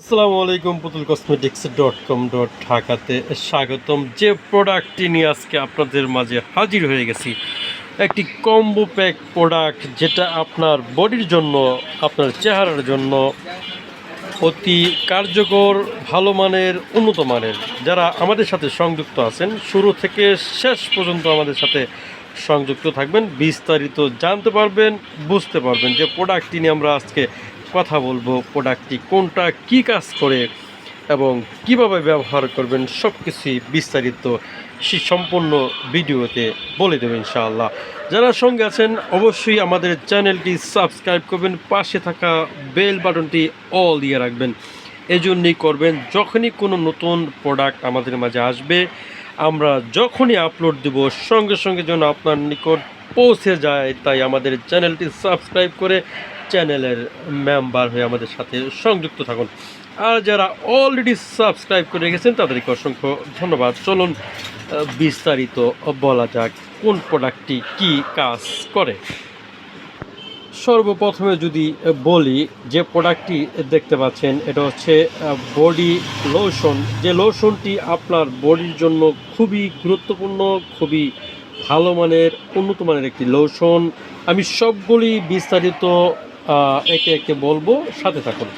আসসালামু আলাইকুম পুতুল কসমেটিক্স ডট কম ডট ঢাকাতে স্বাগতম। যে প্রোডাক্টটি নিয়ে আজকে আপনাদের মাঝে হাজির হয়ে গেছি, একটি কম্বো প্যাক প্রোডাক্ট যেটা আপনার বডির জন্য, আপনার চেহারার জন্য অতি কার্যকর, ভালো মানের, উন্নত মানের। যারা আমাদের সাথে সংযুক্ত আছেন, শুরু থেকে শেষ পর্যন্ত আমাদের সাথে সংযুক্ত থাকবেন। বিস্তারিত জানতে পারবেন, বুঝতে পারবেন যে প্রোডাক্টটি নিয়ে আমরা আজকে কথা বলব প্রোডাক্টটি কোনটা, কি কাজ করে এবং কীভাবে ব্যবহার করবেন সব কিছুই বিস্তারিত সে সম্পূর্ণ ভিডিওতে বলে দেবেন ইনশাআল্লাহ। যারা সঙ্গে আছেন, অবশ্যই আমাদের চ্যানেলটি সাবস্ক্রাইব করবেন, পাশে থাকা বেল বাটনটি অল দিয়ে রাখবেন। এজন্যই করবেন, যখনই কোনো নতুন প্রোডাক্ট আমাদের মাঝে আসবে, আমরা যখনই আপলোড দেব, সঙ্গে সঙ্গে যেন আপনার নিকট পৌঁছে যায়, তাই আমাদের চ্যানেলটি সাবস্ক্রাইব করে চ্যানেলের মেম্বার হয়ে আমাদের সাথে সংযুক্ত থাকুন। আর যারা অলরেডি সাবস্ক্রাইব করে রেখেছেন, তাদেরকে অসংখ্য ধন্যবাদ। চলুন বিস্তারিত বলা যাক কোন প্রোডাক্টটি কি কাজ করে। সর্বপ্রথমে যদি বলি, যে প্রোডাক্টটি দেখতে পাচ্ছেন, এটা হচ্ছে বডি লোশন যে লোশনটি আপনার বডির জন্য খুবই গুরুত্বপূর্ণ, খুবই ভালো মানের, উন্নত মানের একটি লোশন আমি সবগুলি বিস্তারিত একে একে বলব, সাথে থাকুন।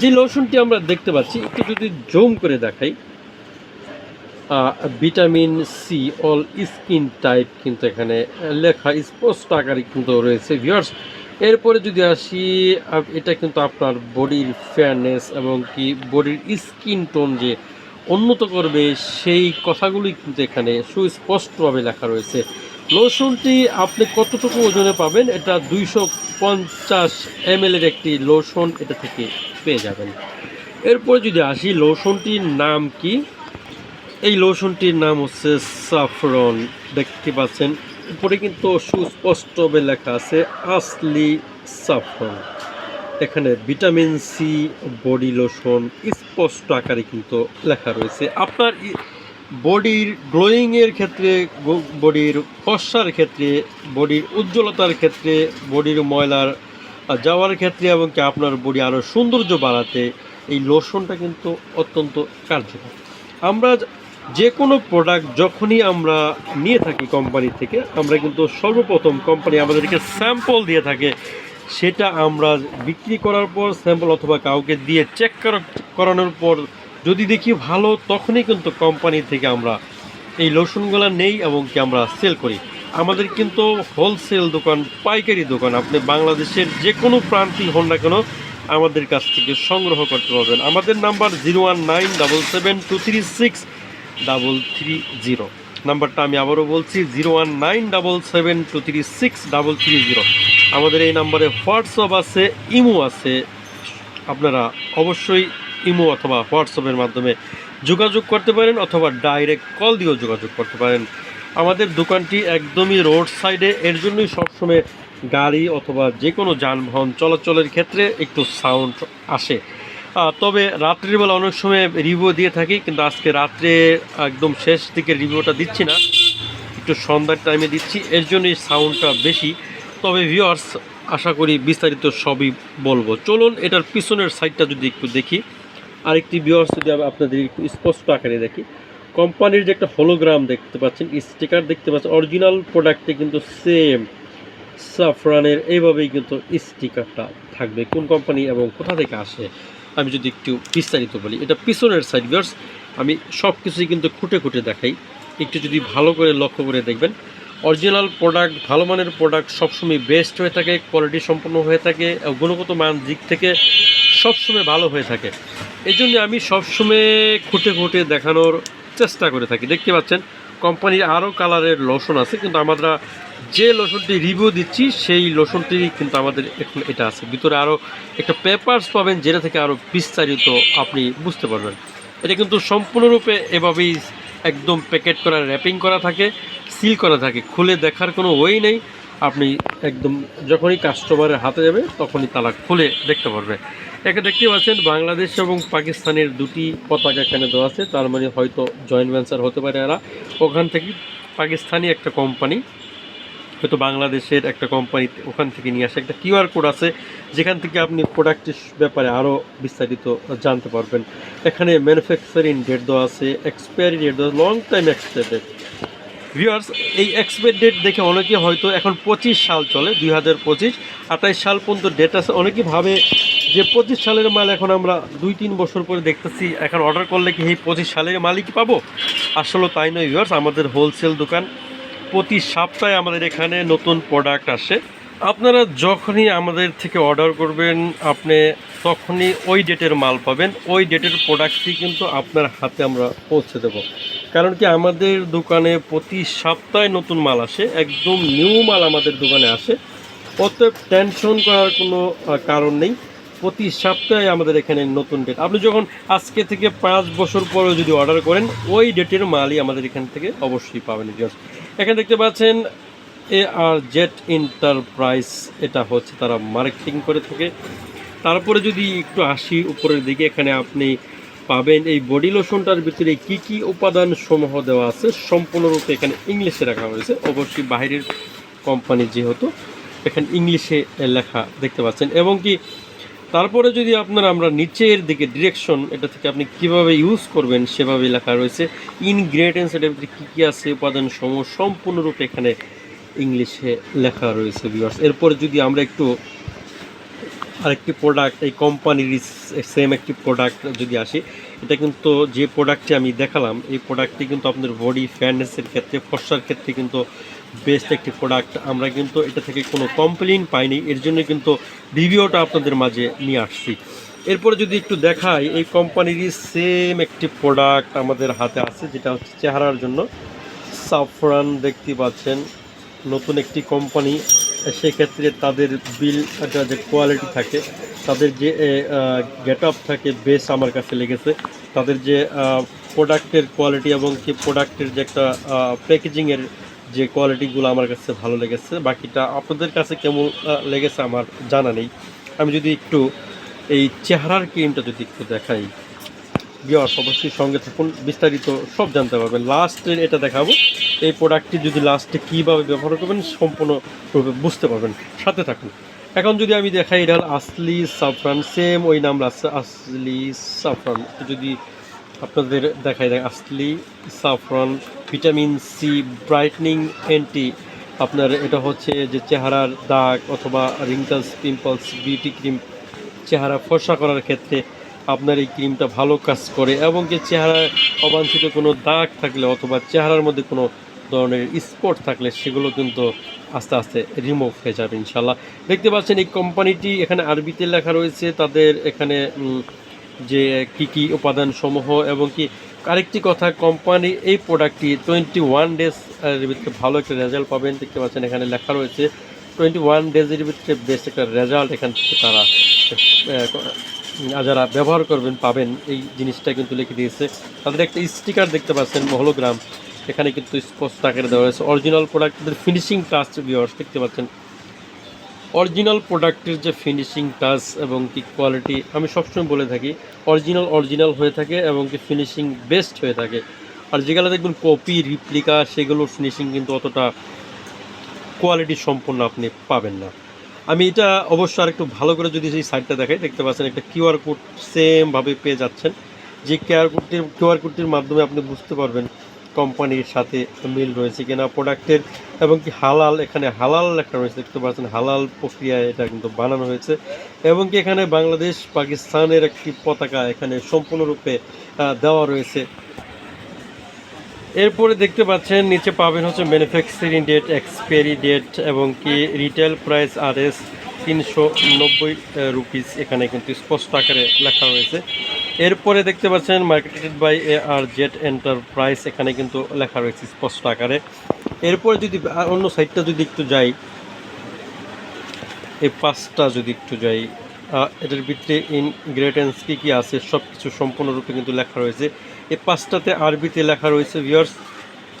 যে লোশনটি আমরা দেখতে পাচ্ছি একটু যদি জুম করে দেখাই vitamin C, all skin type কিন্তু এখানে লেখা, স্পষ্ট আকারে কিন্তু রয়েছে, ভিউয়ার্স। এরপরে যদি আসি এটা কিন্তু আপনার বডির ফেয়ারনেস এবং কি বডির স্কিন টোন যে উন্নত করবে, সেই কথাগুলি কিন্তু এখানে সুস্পষ্টভাবে লেখা রয়েছে। লোশনটি আপনি কতটুকু ওজনে পাবেন? এটা দুইশো পঞ্চাশ এম এর একটি লোশন এটা থেকে পেয়ে যাবেন। এরপর যদি আসি, লোশনটির নাম কি? এই লোশনটির নাম হচ্ছে সাফরন দেখতে পাচ্ছেন, উপরে কিন্তু সুস্পষ্টভাবে লেখা আছে আসলি সাফরন এখানে ভিটামিন সি, বডি লোশন, স্পষ্ট আকারে কিন্তু লেখা রয়েছে। আপনার বডির গ্লোয়িংয়ের ক্ষেত্রে বডির ফসার ক্ষেত্রে, বডির উজ্জ্বলতার ক্ষেত্রে, বডির ময়লার যাওয়ার ক্ষেত্রে এবং কি আপনার বডি আরও সৌন্দর্য বাড়াতে এই লোশনটা কিন্তু অত্যন্ত কার্যকর। আমরা যে কোনো প্রোডাক্ট যখনই আমরা নিয়ে থাকি কোম্পানি থেকে, আমরা কিন্তু সর্বপ্রথম কোম্পানি আমাদেরকে স্যাম্পল দিয়ে থাকে। সেটা আমরা বিক্রি করার পর স্যাম্পল অথবা কাউকে দিয়ে চেক করানোর পর যদি দেখি ভালো, তখনই কিন্তু কোম্পানি থেকে আমরা এই লোশনগুলো নেই এবং কি আমরা সেল করি। আমাদের কিন্তু হোলসেল দোকান, পাইকারি দোকান, আপনি বাংলাদেশের যে কোনো প্রান্তিক হন না কেন, আমাদের কাছ থেকে সংগ্রহ করতে পারবেন। আমাদের number zero one nine double seven two three six double three zero. নাম্বারটা আমি আবারও বলছি, zero one nine double seven two three six double three zero. আমাদের এই নাম্বারে হোয়াটসঅ্যাপ আছে, ইমো আছে। আপনারা অবশ্যই ইমো অথবা হোয়াটসঅ্যাপের মাধ্যমে যোগাযোগ করতে পারেন অথবা ডাইরেক্ট কল দিয়েও যোগাযোগ করতে পারেন। আমাদের দোকানটি একদমই রোড সাইডে। এর জন্যই সবসময় গাড়ি অথবা যে কোনো যানবাহন চলাচলের ক্ষেত্রে একটু সাউন্ড আসে। তবে রাত্রির বেলা অনেক সময় রিভিউ দিয়ে থাকি, কিন্তু আজকে রাত্রে একদম শেষ দিকে রিভিউটা দিচ্ছি না। একটু সন্ধ্যার টাইমে দিচ্ছি। এর জন্যই সাউন্ডটা বেশি। তবে ভিউয়ার্স আশা করি বিস্তারিত সবই বলব। চলুন, এটার পিছনের সাইডটা যদি একটু দেখি। আরেকটি ভিউয়ার্স যদি আপনাদের একটু স্পষ্ট আকারে দেখি কোম্পানির যে একটা হলোগ্রাম দেখতে পাচ্ছেন স্টিকার দেখতে পাচ্ছেন অরিজিনাল প্রোডাক্টে কিন্তু সেম সাফরানের এইভাবেই কিন্তু স্টিকারটা থাকবে। কোন কোম্পানি এবং কোথা থেকে আসে, আমি যদি একটু বিস্তারিত বলি। এটা পিছনের সাইড ভিউয়ার্স আমি সব কিছুই কিন্তু খুঁটে খুঁটে দেখাই। একটু যদি ভালো করে লক্ষ্য করে দেখবেন অরিজিনাল প্রোডাক্ট ভালো মানের প্রোডাক্ট সবসময় বেস্ট হয়ে থাকে কোয়ালিটি সম্পন্ন হয়ে থাকে গুণগত মান দিক থেকে সবসময় ভালো হয়ে থাকে। এই জন্য আমি সবসময় খুঁটে খুঁটে দেখানোর চেষ্টা করে থাকি। দেখতে পাচ্ছেন, কোম্পানির আরও কালারের লোশন আছে, কিন্তু আমরা যে লোশনটি রিভিউ দিচ্ছি, সেই লোশনটিরই কিন্তু আমাদের এখন এটা আছে। ভিতরে আরও একটা পেপার্স পাবেন, যেটা থেকে আরও বিস্তারিত আপনি বুঝতে পারবেন। এটা কিন্তু সম্পূর্ণরূপে এভাবেই একদম প্যাকেট করা র্যাপিং করা থাকে সিল করা থাকে। খুলে দেখার কোনো ওয়েই নেই। আপনি একদম যখনই কাস্টমারের হাতে যাবে, তখনই তালা খুলে দেখতে পারবে। একে দেখতে পাচ্ছেন, বাংলাদেশ এবং পাকিস্তানের দুটি পতাকা এখানে দেওয়া আছে। তার মানে হয়তো জয়েন্ট ভেঞ্চার হতে পারে এরা। ওখান থেকে পাকিস্তানি একটা কোম্পানি হয়তো বাংলাদেশের একটা কোম্পানি ওখান থেকে নিয়ে আসে। একটা কিউআর কোড আছে, যেখান থেকে আপনি প্রোডাক্টের ব্যাপারে আরও বিস্তারিত জানতে পারবেন। এখানে ম্যানুফ্যাকচারিং ডেট দেওয়া আছে এক্সপায়ারি ডেট দেওয়া long time expire date viewers এই এক্সপায়ার ডেট দেখে অনেকে হয়তো এখন পঁচিশ সাল চলে, দুই হাজার পঁচিশ। আঠাইশ সাল পর্যন্ত ডেট আছে। অনেকেই ভাবে যে পঁচিশ সালের মাল এখন আমরা দুই তিন বছর পরে দেখতেছি, এখন অর্ডার করলে কি এই পঁচিশ সালের মালই কি পাবো? আসলে তাই নয় ভিউয়ার্স আমাদের হোলসেল দোকান প্রতি সপ্তাহে আমাদের এখানে নতুন প্রোডাক্ট আসে। আপনারা যখনই আমাদের থেকে অর্ডার করবেন, আপনি তখনই ওই ডেটের মাল পাবেন। ওই ডেটের প্রোডাক্টটি কিন্তু আপনার হাতে আমরা পৌঁছে দেব। কারণ কি আমাদের দোকানে প্রতি সপ্তাহে নতুন মাল আসে, একদম নিউ মাল আমাদের দোকানে আসে। অতএব টেনশন করার কোনো কারণ নেই। প্রতি সপ্তাহে আমাদের এখানে নতুন ডেট আপনি যখন আজকে থেকে পাঁচ বছর পরে যদি অর্ডার করেন, ওই ডেটের মালই আমাদের এখান থেকে অবশ্যই পাবেন just এখানে দেখতে পাচ্ছেন এ আর জেট এন্টারপ্রাইজ এটা হচ্ছে তারা মার্কেটিং করে থাকে। তারপরে যদি একটু আসি, উপরের দিকে, এখানে আপনি পাবেন এই বডি লোশনটার ভিতরে কি কি উপাদান সমূহ দেওয়া আছে সম্পূর্ণরূপে এখানে ইংলিশে রাখা হয়েছে। অবশ্যই বাইরের কোম্পানি যেহেতু এখানে ইংলিশে লেখা দেখতে পাচ্ছেন। এবং কি তারপরে যদি আপনার আমরা নিচের দিকে ডিরেকশন এটা থেকে আপনি কীভাবে ইউজ করবেন সেভাবে লেখা রয়েছে। ইনগ্রেডিয়েন্টস এটার ভিতরে কী কী আছে, উপাদান সমূহ সম্পূর্ণরূপে এখানে ইংলিশে লেখা রয়েছে ভিউয়ার্স এরপরে যদি আমরা একটু আরেকটি প্রোডাক্ট এই কোম্পানির সেম একটি প্রোডাক্ট যদি আসে, এটা কিন্তু যে প্রোডাক্টটি আমি দেখালাম, এই প্রোডাক্টটি কিন্তু আপনাদের বডি ফ্যানেসের ক্ষেত্রে, ফর্সার ক্ষেত্রে কিন্তু বেস্ট একটি প্রোডাক্ট আমরা কিন্তু এটা থেকে কোনো কমপ্লেন পাইনি, এর জন্য কিন্তু রিভিউটা আপনাদের মাঝে নিয়ে আসছি। এরপরে যদি একটু দেখাই, এই কোম্পানিরই সেম একটি প্রোডাক্ট আমাদের হাতে আছে, যেটা হচ্ছে চেহারার জন্য। সাফরান দেখতে পাচ্ছেন, নতুন একটি কোম্পানি সেক্ষেত্রে তাদের বিল একটা যে কোয়ালিটি থাকে, তাদের যে গেট আপ থাকে বেশ আমার কাছে লেগেছে, তাদের যে প্রোডাক্টের কোয়ালিটি এবং কি প্রোডাক্টের যে একটা প্যাকেজিংয়ের যে কোয়ালিটিগুলো আমার কাছে ভালো লেগেছে, বাকিটা আপনাদের কাছে কেমন লেগেছে আমার জানা নেই। আমি যদি একটু এই চেহারার ক্রিমটা যদি একটু দেখাই। ভিওয়ার্স অবশ্যই সঙ্গে থাকুন, বিস্তারিত সব জানতে পারবেন। লাস্টে এটা দেখাবো, এই প্রোডাক্টটি যদি লাস্টে কীভাবে ব্যবহার করবেন, সম্পূর্ণরূপে বুঝতে পারবেন। সাথে থাকুন। এখন যদি আমি দেখাই, এটা হল আসলি সাফরান সেম ওই নাম আছে আসলি সাফরান যদি আপনাদের দেখাই দেখ Asli saffron vitamin C brightening anti আপনার এটা হচ্ছে যে চেহারার দাগ অথবা রিঙ্কলস পিম্পলস বিউটি ক্রিম চেহারা ফর্সা করার ক্ষেত্রে আপনার এই ক্রিমটা ভালো কাজ করে এবং কি চেহারায় অবাঞ্ছিত কোনো দাগ থাকলে অথবা চেহারার মধ্যে কোনো ধরনের স্পট থাকলে সেগুলো কিন্তু আস্তে আস্তে রিমুভ হয়ে যাবে ইনশাল্লাহ দেখতে পাচ্ছেন এই কোম্পানিটি এখানে আরবিতে লেখা রয়েছে, তাদের এখানে যে কি কি উপাদান সমূহ এবং কি আরেকটি কথা, কোম্পানি এই প্রোডাক্টটি টোয়েন্টি ওয়ান ডেজ ভিতরে ভালো একটা রেজাল্ট পাবেন। দেখতে পাচ্ছেন এখানে লেখা রয়েছে টোয়েন্টি ওয়ান ডেজের ভিতরে বেস্ট একটা রেজাল্ট এখান থেকে তারা যারা ব্যবহার করবেন, পাবেন। এই জিনিসটা কিন্তু লিখে দিয়েছে। তাদের একটা স্টিকার দেখতে পাচ্ছেন হলোগ্রাম এখানে কিন্তু স্পষ্ট আকারে দেওয়া হয়েছে। অরিজিনাল প্রোডাক্টের ফিনিশিং টাচ ভিওয়ার্স দেখতে পাচ্ছেন। অরিজিনাল প্রোডাক্টের যে ফিনিশিং টাচ এবং কি কোয়ালিটি আমি সবসময় বলে থাকি অরিজিনাল অরিজিনাল হয়ে থাকে এবং কি ফিনিশিং বেস্ট হয়ে থাকে। আর যেগুলো দেখবেন কপি রিপ্লিকা সেগুলোর ফিনিশিং কিন্তু অতটা কোয়ালিটি সম্পন্ন আপনি পাবেন না। আমি এটা অবশ্য আর একটু ভালো করে যদি সেই সাইটটা দেখাই, দেখতে পাচ্ছেন একটা কিউআর কোড সেমভাবে পেয়ে যাচ্ছেন। যে কিউআর কোডটির কিউআর কোডটির মাধ্যমে আপনি বুঝতে পারবেন কোম্পানির সাথে মিল রয়েছে কিনা প্রোডাক্টের এবং কি হালাল, এখানে হালাল লেখা রয়েছে, দেখতে পাচ্ছেন হালাল প্রক্রিয়ায় এটা কিন্তু বানানো হয়েছে। এবং কি এখানে বাংলাদেশ পাকিস্তানের একটি পতাকা এখানে সম্পূর্ণরূপে দেওয়া রয়েছে। এরপরে দেখতে পাচ্ছেন, নিচে পাবেন হচ্ছে ম্যানুফ্যাকচারিং ডেট, এক্সপায়ারি ডেট এবং কি রিটেল প্রাইস আর এস তিনশো নব্বই রুপিস। এখানে কিন্তু স্পষ্ট আকারে লেখা রয়েছে। এরপরে দেখতে পাচ্ছেন, marketed by A R Jet Enterprise, এখানে কিন্তু লেখা রয়েছে স্পষ্ট আকারে। এরপরে যদি অন্য সাইডটা যদি একটু যাই, এই পাঁচটা যদি একটু যাই এটার ভিতরে ইনগ্রেডিয়েন্টস কী কী আছে সব কিছু সম্পূর্ণরূপে কিন্তু লেখা রয়েছে। এই পাঁচটাতে আরবিতে লেখা রয়েছে ভিউয়ার্স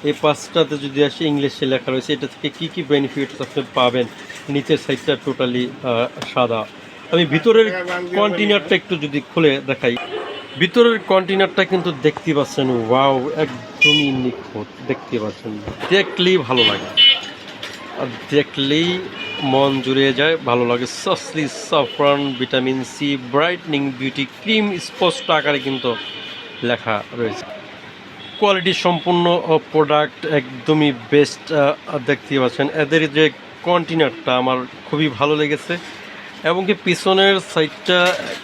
এই পাঁচটাতে যদি আসি, ইংলিশে লেখা রয়েছে। এটা থেকে কী কী বেনিফিটস আপনি পাবেন? নিচের সাইডটা টোটালি সাদা। আমি ভিতরের কন্টেনারটা একটু যদি খুলে দেখাই। ভিতরের কন্টেনারটা কিন্তু দেখতে পাচ্ছেন ওয়াও একদমই নিখুঁত দেখতে পাচ্ছেন। দেখলেই ভালো লাগে। আর দেখলেই মন জুড়িয়ে যায়, ভালো লাগে। সসলি saffron vitamin C brightening beauty cream স্পষ্ট আকারে কিন্তু লেখা রয়েছে। কোয়ালিটি সম্পূর্ণ প্রোডাক্ট একদমই বেস্ট দেখতে পাচ্ছেন। এদের যে কন্টেনারটা আমার খুবই ভালো লেগেছে এবং কি পিছনের সাইডটা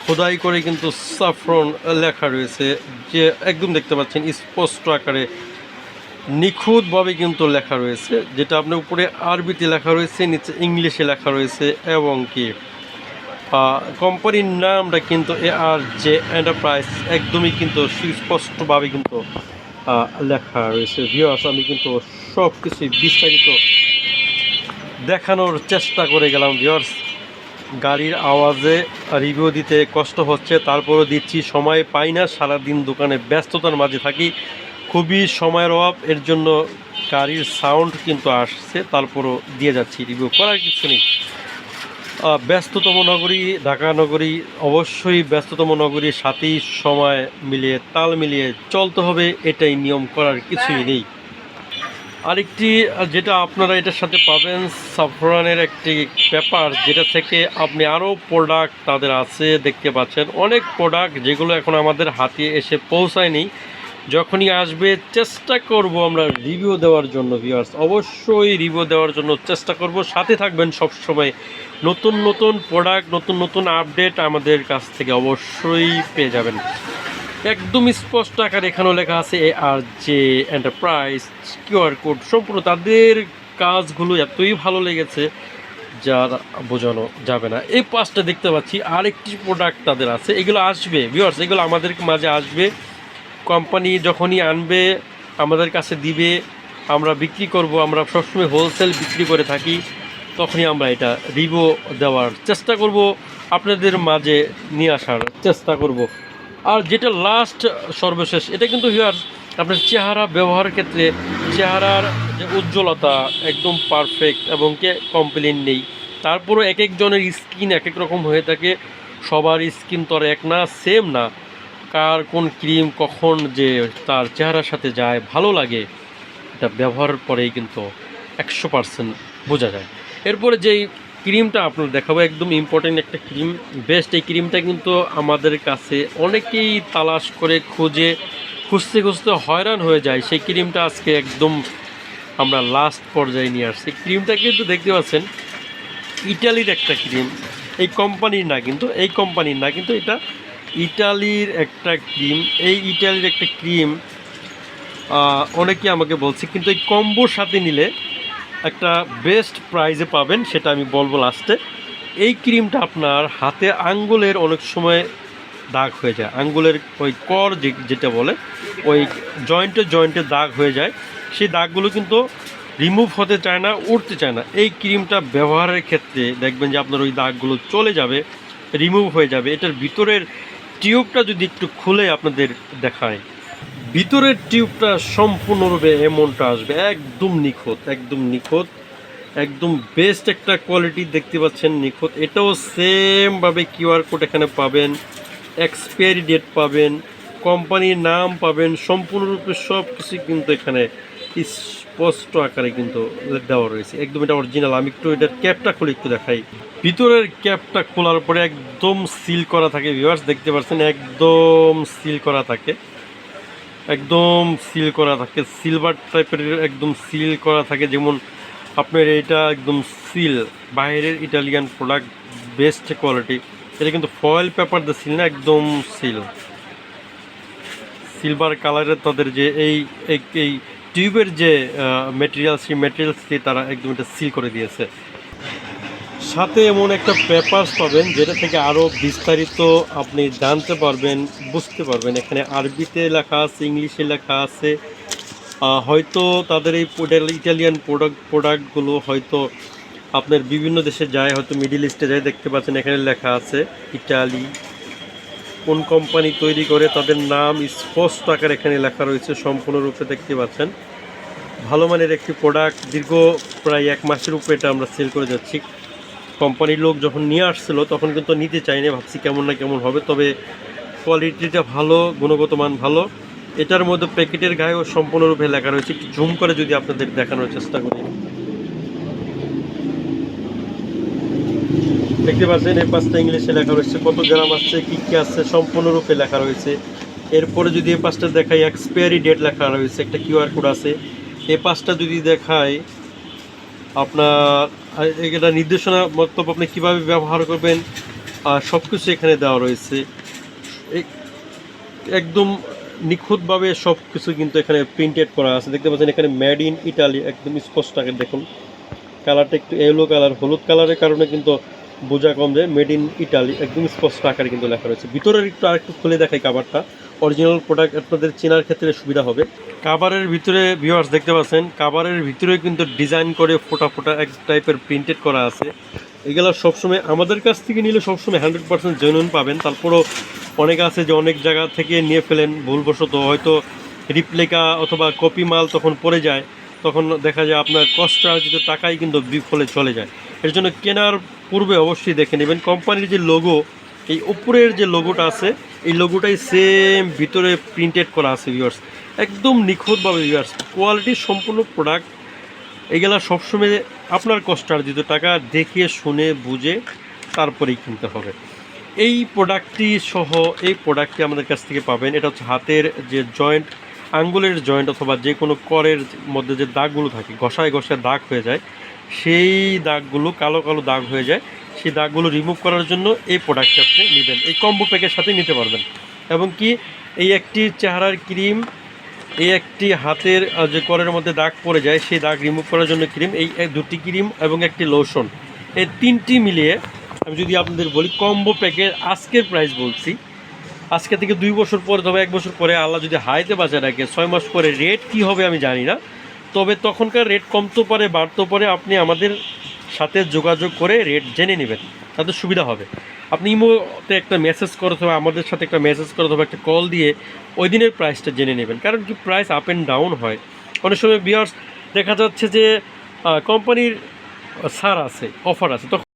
খোদাই করে কিন্তু সাফরন লেখা রয়েছে, যে একদম দেখতে পাচ্ছেন স্পষ্ট আকারে নিখুঁতভাবে কিন্তু লেখা রয়েছে, যেটা আপনার উপরে আরবিতে লেখা রয়েছে, নিচে ইংলিশে লেখা রয়েছে, এবং কি কোম্পানির নামটা কিন্তু এ আর যে এন্টারপ্রাইজ একদমই কিন্তু সুস্পষ্টভাবে কিন্তু লেখা রয়েছে। ভিওয়ার্স আমি কিন্তু সব কিছুই বিস্তারিত দেখানোর চেষ্টা করে গেলাম ভিওয়ার্স গাড়ির আওয়াজে রিভিউ দিতে কষ্ট হচ্ছে, তারপরও দিচ্ছি সময় পাই না, সারাদিন দোকানে ব্যস্ততার মাঝে থাকি। খুবই সময়ের অভাব, এর জন্য গাড়ির সাউন্ড কিন্তু আসছে, তারপরও দিয়ে যাচ্ছি রিভিউ করার কিছু নেই। ব্যস্ততম নগরী, ঢাকা নগরী, অবশ্যই ব্যস্ততম নগরীর সাথেই সময় মিলিয়ে, তাল মিলিয়ে চলতে হবে, এটাই নিয়ম করার কিছুই নেই। আরেকটি, যেটা আপনারা এটার সাথে পাবেন, সাফরানের একটি পেপার যেটা থেকে আপনি আরও প্রোডাক্ট তাদের আছে, দেখতে পাচ্ছেন। অনেক প্রোডাক্ট যেগুলো এখন আমাদের হাতে এসে পৌঁছায়নি যখনই আসবে, চেষ্টা করব আমরা রিভিউ দেওয়ার জন্য ভিউয়ার্স অবশ্যই রিভিউ দেওয়ার জন্য চেষ্টা করব। সাথে থাকবেন সব সময় নতুন নতুন প্রোডাক্ট নতুন নতুন আপডেট আমাদের কাছ থেকে অবশ্যই পেয়ে যাবেন। একদম স্পষ্ট আকার এখানেও লেখা আছে এ আর যে এন্টারপ্রাইজ কিউআর কোড সম্পূর্ণ তাদের কাজগুলো এতই ভালো লেগেছে যার বোঝানো যাবে না। এই পাঁচটা দেখতে পাচ্ছি। আরেকটি প্রোডাক্ট তাদের আছে। এগুলো আসবে ভিউয়ার্স এগুলো আমাদের মাঝে আসবে। কোম্পানি যখনই আনবে, আমাদের কাছে দিবে, আমরা বিক্রি করব, আমরা সবসময় হোলসেল বিক্রি করে থাকি, তখনই আমরা এটা রিভিউ দেওয়ার চেষ্টা করব আপনাদের মাঝে নিয়ে আসার চেষ্টা করব। আর যেটা লাস্ট সর্বশেষ, এটা কিন্তু হিয়ার আপনার চেহারা ব্যবহারের ক্ষেত্রে চেহারার যে উজ্জ্বলতা একদম পারফেক্ট এবং কে কমপ্লেন নেই। তারপরও এক একজনের স্কিন এক এক রকম হয়ে থাকে, সবার স্কিন তো আর এক না সেম না। কার কোন ক্রিম কখন যে তার চেহারার সাথে যায়, ভালো লাগে, এটা ব্যবহারের পরেই কিন্তু একশো পার্সেন্ট বোঝা যায়। এরপরে যেই ক্রিমটা আপনার দেখাবো, একদম ইম্পর্টেন্ট একটা ক্রিম বেস্ট এই ক্রিমটা কিন্তু আমাদের কাছে অনেকেই তালাশ করে, খুঁজে, খুঁজতে খুঁজতে হয়রান হয়ে যায়। সেই ক্রিমটা আজকে একদম আমরা লাস্ট পর্যায়ে নিয়ে আসছি। ক্রিমটা কিন্তু দেখতে পাচ্ছেন, ইটালির একটা ক্রিম, এই কোম্পানির না কিন্তু, এই কোম্পানির না কিন্তু এটা ইটালির একটা ক্রিম, এই ইটালির একটা ক্রিম অনেকে আমাকে বলছে, কিন্তু এই কম্বোর সাথে নিলে একটা বেস্ট প্রাইজে পাবেন, সেটা আমি বলব লাস্টে এই ক্রিমটা আপনার হাতে আঙ্গুলের অনেক সময় দাগ হয়ে যায়। আঙ্গুলের ওই কর যেটা বলে, ওই জয়েন্টে জয়েন্টে দাগ হয়ে যায়। সেই দাগগুলো কিন্তু রিমুভ হতে চায় না, উঠতে চায় না। এই ক্রিমটা ব্যবহারের ক্ষেত্রে দেখবেন যে আপনার ওই দাগগুলো চলে যাবে রিমুভ হয়ে যাবে। এটার ভিতরের টিউবটা যদি একটু খুলে আপনাদের দেখায় ভিতরের টিউবটা সম্পূর্ণরূপে এমনটা আসবে, একদম নিখুঁত একদম নিখুঁত, একদম বেস্ট একটা কোয়ালিটি দেখতে পাচ্ছেন নিখুঁত। এটাও সেমভাবে কিউআর কোড এখানে পাবেন এক্সপায়ারি ডেট পাবেন কোম্পানির নাম পাবেন, সম্পূর্ণরূপে সব কিছু কিন্তু এখানে স্পষ্ট আকারে কিন্তু দেওয়া রয়েছে একদম এটা অরিজিনাল আমি একটু এটার ক্যাপটা খুলে একটু দেখাই। ভিতরের ক্যাপটা খোলার পরে একদম সিল করা থাকে ভিউয়ার্স দেখতে পাচ্ছেন, একদম সিল করা থাকে। একদম সিল করা থাকে সিলভার টাইপের একদম সিল করা থাকে, যেমন আপনার এটা একদম সিল বাইরের ইটালিয়ান প্রোডাক্ট বেস্ট কোয়ালিটি এটা কিন্তু ফয়েল পেপার দিয়ে সিল না, একদম সিল সিলভার কালারের তাদের যে এই, এই- টিউবের যে মেটেরিয়াল সেই মেটেরিয়ালস দিয়ে তারা একদম এটা সিল করে দিয়েছে। সাথে এমন একটা পেপারস পাবেন, যেটা থেকে আরও বিস্তারিত আপনি জানতে পারবেন, বুঝতে পারবেন। এখানে আরবিতে লেখা আছে, ইংলিশে লেখা আছে। হয়তো তাদের এই ইটালিয়ান প্রোডাক্ট প্রোডাক্টগুলো হয়তো আপনার বিভিন্ন দেশে যায়, হয়তো মিডিল ইস্টে যায়, দেখতে পাচ্ছেন এখানে লেখা আছে ইটালি কোন কোম্পানি তৈরি করে তাদের নাম স্পষ্ট আকার এখানে লেখা রয়েছে, সম্পূর্ণরূপে দেখতে পাচ্ছেন। ভালো মানের একটি প্রোডাক্ট দীর্ঘ প্রায় এক মাসের উপরে এটা আমরা সেল করে যাচ্ছি। কোম্পানির লোক যখন নিয়ে আসছিল, তখন কিন্তু নিতে চাইনি ভাবছি কেমন না কেমন হবে, তবে কোয়ালিটিটা ভালো, গুণগত মান ভালো। এটার মধ্যে প্যাকেটের গায়েও সম্পূর্ণরূপে লেখা রয়েছে, একটু জুম করে যদি আপনাদের দেখানোর চেষ্টা করি। দেখতে পাচ্ছেন, এই পাঁচটা ইংলিশে লেখা রয়েছে, কত গ্রাম আসছে কী কী আসছে সম্পূর্ণরূপে লেখা রয়েছে। এরপরে যদি এই পাঁচটা দেখাই এক্সপায়ারি ডেট লেখা রয়েছে, একটা কিউআর কোড আছে। এই পাঁচটা যদি দেখায় আপনার এটা নির্দেশনা মতলব আপনি কীভাবে ব্যবহার করবেন, আর সব কিছু এখানে দেওয়া রয়েছে। এক- একদম নিখুঁতভাবে সব কিছু কিন্তু এখানে প্রিন্টেড করা আছে। দেখতে পাচ্ছেন, এখানে মেড ইন ইটালি একদম স্পষ্ট আগে দেখুন। কালারটা একটু ইয়েলো কালার হলুদ কালারের কারণে কিন্তু বোঝা কম যে মেড ইন ইটালি একদম স্পষ্ট আকারে কিন্তু লেখা রয়েছে। ভিতরের একটু আরেকটু খুলে দেখাই কাভারটা অরিজিনাল প্রোডাক্ট আপনাদের চেনার ক্ষেত্রে সুবিধা হবে। কাভারের ভিতরে ভিউয়ার্স দেখতে পাচ্ছেন কাভারের ভিতরে কিন্তু ডিজাইন করে ফোটা ফোটা এক টাইপের প্রিন্টেড করা আছে। এগুলো সবসময় আমাদের কাছ থেকে নিলে সবসময় হান্ড্রেড পার্সেন্ট জেনুইন পাবেন। তারপরও অনেক আছে যে অনেক জায়গা থেকে নিয়ে ফেলেন, ভুলবশত হয়তো রিপ্লেকা অথবা কপি মাল তখন পড়ে যায়, তখন দেখা যায় আপনার কষ্ট আর্জিত টাকাই কিন্তু বিফলে চলে যায়। এর জন্য কেনার পূর্বে অবশ্যই দেখে নেবেন। কোম্পানির যে লোগো এই উপরের যে লোগোটা আছে, এই লোগোটাই সেম ভিতরে প্রিন্টেড করা আছে ভিউয়ার্স একদম নিখুঁতভাবে ভিউয়ার্স কোয়ালিটি সম্পূর্ণ প্রোডাক্ট এগুলা সবসময় আপনার কষ্টার্জিত টাকা দেখে, শুনে, বুঝে, তারপরেই কিনতে হবে। এই প্রোডাক্টটি সহ, এই প্রোডাক্টটি আমাদের কাছ থেকে পাবেন। এটা হচ্ছে হাতের যে জয়েন্ট আঙ্গুলের জয়েন্ট অথবা যে কোনো করের মধ্যে যে দাগগুলো থাকে, ঘষায় ঘষায় দাগ হয়ে যায়। সেই দাগগুলো কালো কালো দাগ হয়ে যায়। সেই দাগগুলো রিমুভ করার জন্য এই প্রোডাক্টটি আপনি নেবেন। এই কম্বো প্যাকের সাথে নিতে পারবেন। এবং কি এই একটি চেহারার ক্রিম এই একটি হাতের যে করের মধ্যে দাগ পড়ে যায়, সেই দাগ রিমুভ করার জন্য ক্রিম এই দুটি ক্রিম এবং একটি লোশন এই তিনটি মিলিয়ে আমি যদি আপনাদের বলি কম্বো প্যাকের আজকের প্রাইস বলছি। আজকে থেকে দুই বছর পরে তবে এক বছর পরে আল্লাহ যদি হাইতে বাঁচা রাখে, ছয় মাস পরে রেট কি হবে আমি জানি না। তবে তখনকার রেট কমতেও পারে, বাড়তেও পারে। আপনি আমাদের সাথে যোগাযোগ করে রেট জেনে নেবেন। তাতে সুবিধা হবে। আপনি ইমোতে একটা মেসেজ করে অথবা আমাদের সাথে একটা মেসেজ করে অথবা একটা কল দিয়ে ওই দিনের প্রাইসটা জেনে নেবেন। কারণ কি প্রাইস আপ অ্যান্ড ডাউন হয়। অনেক সময় বিয়ার্স দেখা যাচ্ছে যে কোম্পানির সার আছে অফার আছে। তখন